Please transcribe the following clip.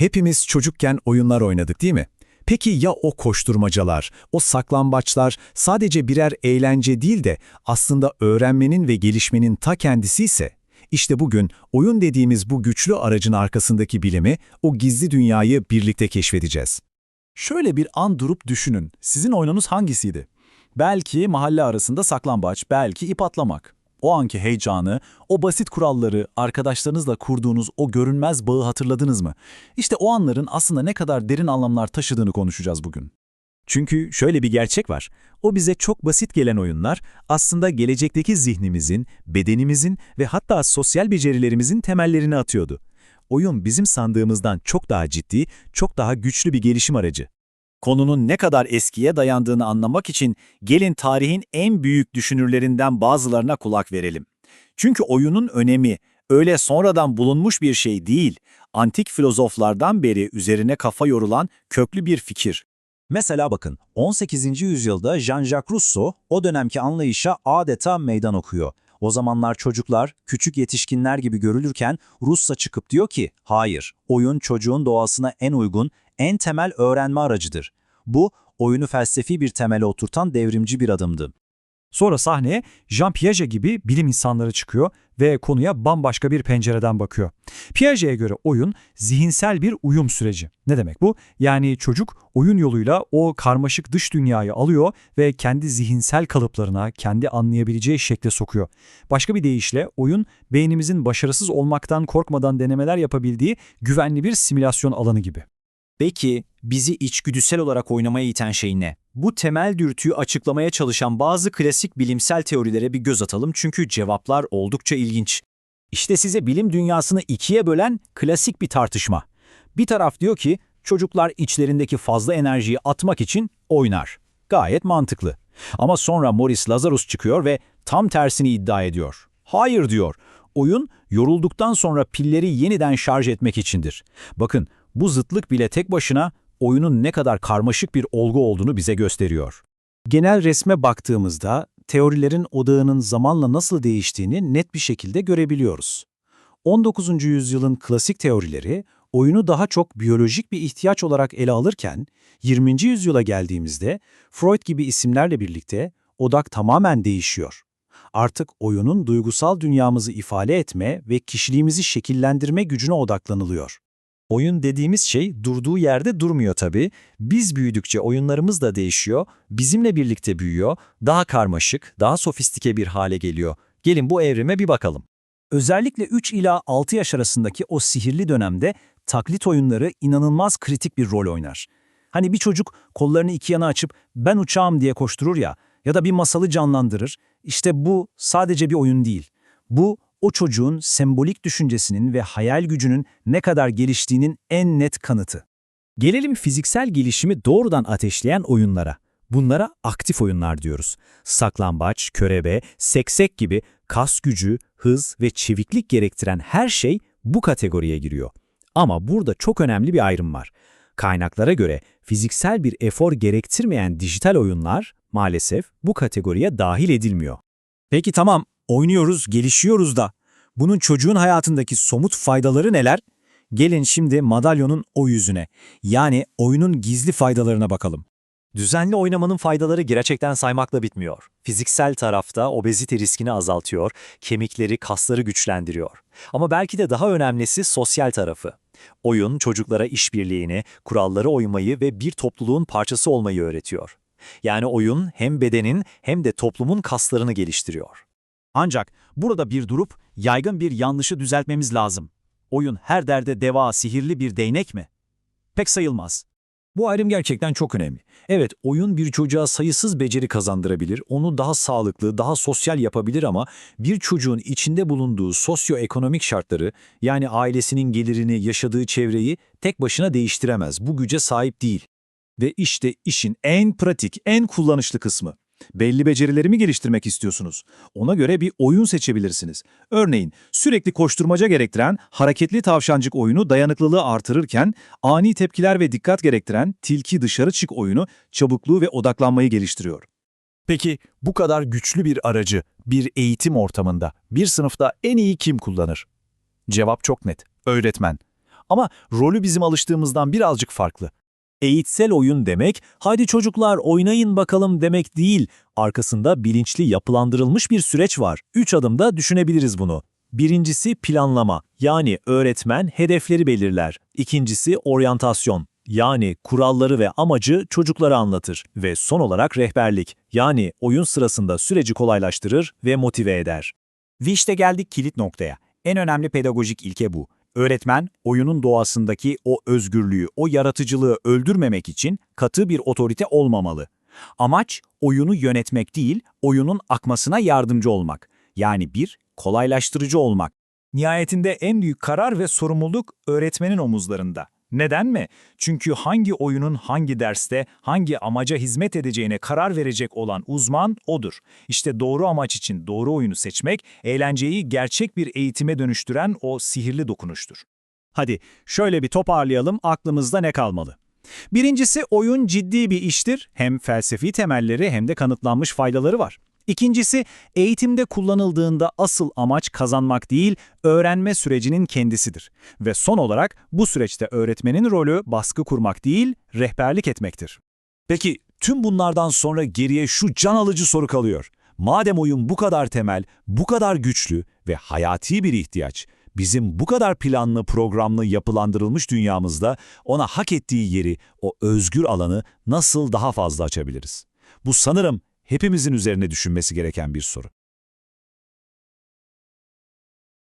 Hepimiz çocukken oyunlar oynadık değil mi? Peki ya o koşturmacalar, o saklambaçlar sadece birer eğlence değil de aslında öğrenmenin ve gelişmenin ta kendisi ise? İşte bugün oyun dediğimiz bu güçlü aracın arkasındaki bilimi, o gizli dünyayı birlikte keşfedeceğiz. Şöyle bir an durup düşünün. Sizin oyununuz hangisiydi? Belki mahalle arasında saklambaç, belki ip atlamak. O anki heyecanı, o basit kuralları, arkadaşlarınızla kurduğunuz o görünmez bağı hatırladınız mı? İşte o anların aslında ne kadar derin anlamlar taşıdığını konuşacağız bugün. Çünkü şöyle bir gerçek var. O bize çok basit gelen oyunlar aslında gelecekteki zihnimizin, bedenimizin ve hatta sosyal becerilerimizin temellerini atıyordu. Oyun bizim sandığımızdan çok daha ciddi, çok daha güçlü bir gelişim aracı. Konunun ne kadar eskiye dayandığını anlamak için gelin tarihin en büyük düşünürlerinden bazılarına kulak verelim. Çünkü oyunun önemi öyle sonradan bulunmuş bir şey değil, antik filozoflardan beri üzerine kafa yorulan köklü bir fikir. Mesela bakın 18. yüzyılda Jean-Jacques Rousseau o dönemki anlayışa adeta meydan okuyor. O zamanlar çocuklar küçük yetişkinler gibi görülürken Russa çıkıp diyor ki hayır oyun çocuğun doğasına en uygun, en temel öğrenme aracıdır. Bu oyunu felsefi bir temele oturtan devrimci bir adımdı. Sonra sahneye Jean Piaget gibi bilim insanları çıkıyor ve konuya bambaşka bir pencereden bakıyor. Piaget'e göre oyun zihinsel bir uyum süreci. Ne demek bu? Yani çocuk oyun yoluyla o karmaşık dış dünyayı alıyor ve kendi zihinsel kalıplarına, kendi anlayabileceği şekle sokuyor. Başka bir deyişle oyun beynimizin başarısız olmaktan korkmadan denemeler yapabildiği güvenli bir simülasyon alanı gibi. Peki bizi içgüdüsel olarak oynamaya iten şey ne? Bu temel dürtüyü açıklamaya çalışan bazı klasik bilimsel teorilere bir göz atalım çünkü cevaplar oldukça ilginç. İşte size bilim dünyasını ikiye bölen klasik bir tartışma. Bir taraf diyor ki çocuklar içlerindeki fazla enerjiyi atmak için oynar. Gayet mantıklı. Ama sonra Morris Lazarus çıkıyor ve tam tersini iddia ediyor. Hayır diyor. Oyun yorulduktan sonra pilleri yeniden şarj etmek içindir. Bakın bu zıtlık bile tek başına oyunun ne kadar karmaşık bir olgu olduğunu bize gösteriyor. Genel resme baktığımızda teorilerin odağının zamanla nasıl değiştiğini net bir şekilde görebiliyoruz. 19. yüzyılın klasik teorileri oyunu daha çok biyolojik bir ihtiyaç olarak ele alırken 20. yüzyıla geldiğimizde Freud gibi isimlerle birlikte odak tamamen değişiyor. Artık oyunun duygusal dünyamızı ifade etme ve kişiliğimizi şekillendirme gücüne odaklanılıyor. Oyun dediğimiz şey durduğu yerde durmuyor tabii. Biz büyüdükçe oyunlarımız da değişiyor, bizimle birlikte büyüyor, daha karmaşık, daha sofistike bir hale geliyor. Gelin bu evrime bir bakalım. Özellikle 3 ila 6 yaş arasındaki o sihirli dönemde taklit oyunları inanılmaz kritik bir rol oynar. Hani bir çocuk kollarını iki yana açıp ben uçağım diye koşturur ya ya da bir masalı canlandırır. İşte bu sadece bir oyun değil. Bu o çocuğun sembolik düşüncesinin ve hayal gücünün ne kadar geliştiğinin en net kanıtı. Gelelim fiziksel gelişimi doğrudan ateşleyen oyunlara. Bunlara aktif oyunlar diyoruz. Saklambaç, körebe, seksek gibi kas gücü, hız ve çeviklik gerektiren her şey bu kategoriye giriyor. Ama burada çok önemli bir ayrım var. Kaynaklara göre fiziksel bir efor gerektirmeyen dijital oyunlar maalesef bu kategoriye dahil edilmiyor. Peki tamam, oynuyoruz, gelişiyoruz da bunun çocuğun hayatındaki somut faydaları neler? Gelin şimdi madalyonun o yüzüne, yani oyunun gizli faydalarına bakalım. Düzenli oynamanın faydaları gerçekten saymakla bitmiyor. Fiziksel tarafta obezite riskini azaltıyor, kemikleri, kasları güçlendiriyor. Ama belki de daha önemlisi sosyal tarafı. Oyun çocuklara işbirliğini, kurallara uymayı ve bir topluluğun parçası olmayı öğretiyor. Yani oyun hem bedenin hem de toplumun kaslarını geliştiriyor. Ancak burada bir durup yaygın bir yanlışı düzeltmemiz lazım. Oyun her derde deva sihirli bir değnek mi? Pek sayılmaz. Bu ayrım gerçekten çok önemli. Evet, oyun bir çocuğa sayısız beceri kazandırabilir, onu daha sağlıklı, daha sosyal yapabilir ama bir çocuğun içinde bulunduğu sosyoekonomik şartları, yani ailesinin gelirini, yaşadığı çevreyi tek başına değiştiremez. Bu güce sahip değil. Ve işte işin en pratik, en kullanışlı kısmı. Belli becerileri mi geliştirmek istiyorsunuz? Ona göre bir oyun seçebilirsiniz. Örneğin sürekli koşturmaca gerektiren hareketli tavşancık oyunu dayanıklılığı artırırken ani tepkiler ve dikkat gerektiren tilki dışarı çık oyunu çabukluğu ve odaklanmayı geliştiriyor. Peki bu kadar güçlü bir aracı bir eğitim ortamında bir sınıfta en iyi kim kullanır? Cevap çok net. Öğretmen. Ama rolü bizim alıştığımızdan birazcık farklı. Eğitsel oyun demek, hadi çocuklar oynayın bakalım demek değil. Arkasında bilinçli yapılandırılmış bir süreç var. Üç adımda düşünebiliriz bunu. Birincisi planlama, yani öğretmen hedefleri belirler. İkincisi oryantasyon, yani kuralları ve amacı çocuklara anlatır. Ve son olarak rehberlik, yani oyun sırasında süreci kolaylaştırır ve motive eder. Ve işte geldik kilit noktaya. En önemli pedagojik ilke bu. Öğretmen, oyunun doğasındaki o özgürlüğü, o yaratıcılığı öldürmemek için katı bir otorite olmamalı. Amaç, oyunu yönetmek değil, oyunun akmasına yardımcı olmak. Yani bir, kolaylaştırıcı olmak. Nihayetinde en büyük karar ve sorumluluk öğretmenin omuzlarında. Neden mi? Çünkü hangi oyunun hangi derste, hangi amaca hizmet edeceğine karar verecek olan uzman odur. İşte doğru amaç için doğru oyunu seçmek, eğlenceyi gerçek bir eğitime dönüştüren o sihirli dokunuştur. Hadi şöyle bir toparlayalım, aklımızda ne kalmalı? Birincisi oyun ciddi bir iştir. Hem felsefi temelleri hem de kanıtlanmış faydaları var. İkincisi, eğitimde kullanıldığında asıl amaç kazanmak değil, öğrenme sürecinin kendisidir. Ve son olarak bu süreçte öğretmenin rolü baskı kurmak değil, rehberlik etmektir. Peki tüm bunlardan sonra geriye şu can alıcı soru kalıyor. Madem oyun bu kadar temel, bu kadar güçlü ve hayati bir ihtiyaç, bizim bu kadar planlı, programlı, yapılandırılmış dünyamızda ona hak ettiği yeri, o özgür alanı nasıl daha fazla açabiliriz? Bu sanırım hepimizin üzerine düşünmesi gereken bir soru.